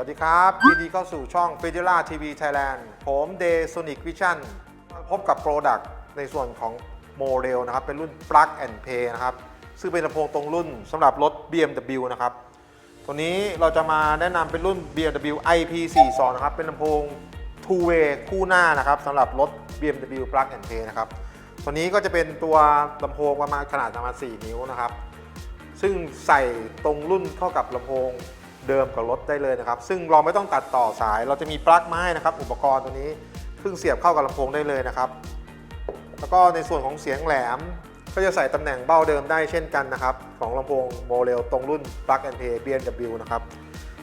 วัสดีครับยินดีเข้าสู่ช่อง f e d e r a TV Thailand ผม Day Sonic Vision พบกับ Product ในส่วนของโมเดลนะครับ เป็นรุ่น Plug and Play นะครับ ซึ่งเป็นลำโพงตรงรุ่นสำหรับรถ BMW นะครับ ตัวนี้เราจะมาแนะนำเป็นรุ่น BMW IP42 นะครับ เป็นลำโพง two way คู่หน้านะครับสำหรับรถ BMW Plug and Play นะครับ ตัวนี้ก็จะเป็นตัวลำโพงประมาณขนาดประมาณ 4 นิ้วนะครับ ซึ่งใส่ตรงรุ่นเข้ากับลำโพง เดิมกับรถได้เลยนะครับ ซึ่งเราไม่ต้องตัดต่อสาย เราจะมีปลั๊กมาให้นะครับ อุปกรณ์ตัวนี้ซึ่งเสียบเข้ากับลำโพงได้เลยนะครับ แล้วก็ในส่วนของเสียงแหลม ก็จะใส่ตำแหน่งเบ้าเดิมได้เช่นกันนะครับ ของลำโพงโมเดลตรงรุ่น Plug and Play BMW นะครับ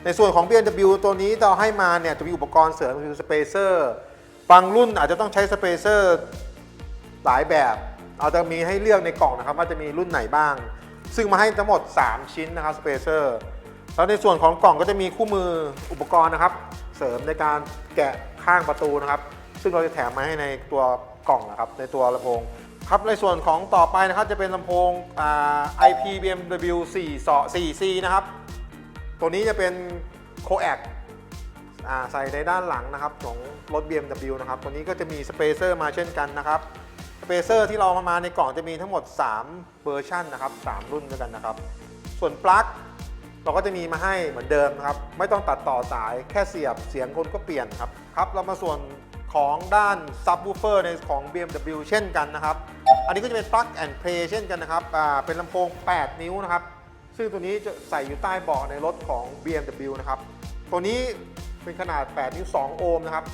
ในส่วนของ BMW ตัวนี้เราให้มาเนี่ยจะมีอุปกรณ์เสริมคือสเปเซอร์บางรุ่นอาจจะต้องใช้สเปเซอร์หลายแบบเราจะมีให้เลือกในกล่องนะครับว่าจะมีรุ่นไหนบ้าง ซึ่งมาให้ทั้งหมด 3 ชิ้นนะครับสเปเซอร์ แล้วในส่วนของกล่องก็จะมีคู่มืออุปกรณ์นะครับ เสริมในการแกะข้างประตูนะครับ ซึ่งเราจะแถมมาให้ในตัวกล่องนะครับ ในตัวลำโพงครับในส่วนของต่อไปนะครับจะเป็นลำโพงอ่า IP BMW 4 4C นะครับ ตัวนี้จะเป็นโคแอกใส่ในด้านหลังนะครับของรถ BMW นะครับ ตัวนี้ก็จะมีสเปเซอร์มาเช่นกันนะครับสเปเซอร์ที่เรามามาในกล่องจะมีทั้งหมด 3 เวอร์ชันนะครับ 3 รุ่นด้วยกันนะครับ ส่วนปลั๊ก เราก็จะมีมาให้เหมือนเดิมนะครับ ไม่ต้องตัดต่อสายแค่เสียบเสียงคนก็เปลี่ยนครับครับ เรามาส่วนของด้านซับ w ูเฟอร์ในของ BMW เช่นกันนะครับ อันนี้ก็จะเป็น plug and play เช่นกันนะครับอ่าเป็นลำโพง 8 นิ้วนะครับ ซึ่งตัวนี้จะใส่อยู่ใต้เบาะในรถของ BMW นะครับ ตัวนี้เป็นขนาด 8 นิ้ว 2 โอห์มนะครับ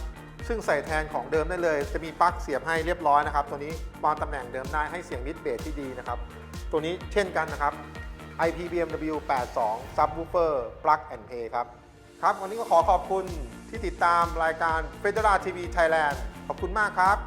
ซึ่งใส่แทนของเดิมได้เลย จะมีปลั๊กเสียบให้เรียบร้อยนะครับ ตัวนี้วางตำแหน่งเดิมได้ให้เสียงมิดเบสที่ดีนะครับ ตัวนี้เช่นกันนะครับ IP BMW 82 Subwoofer Plug and Play ครับ ครับ วันนี้ก็ขอขอบคุณที่ติดตามรายการ f e d e r a TV Thailand ขอบคุณมากครับ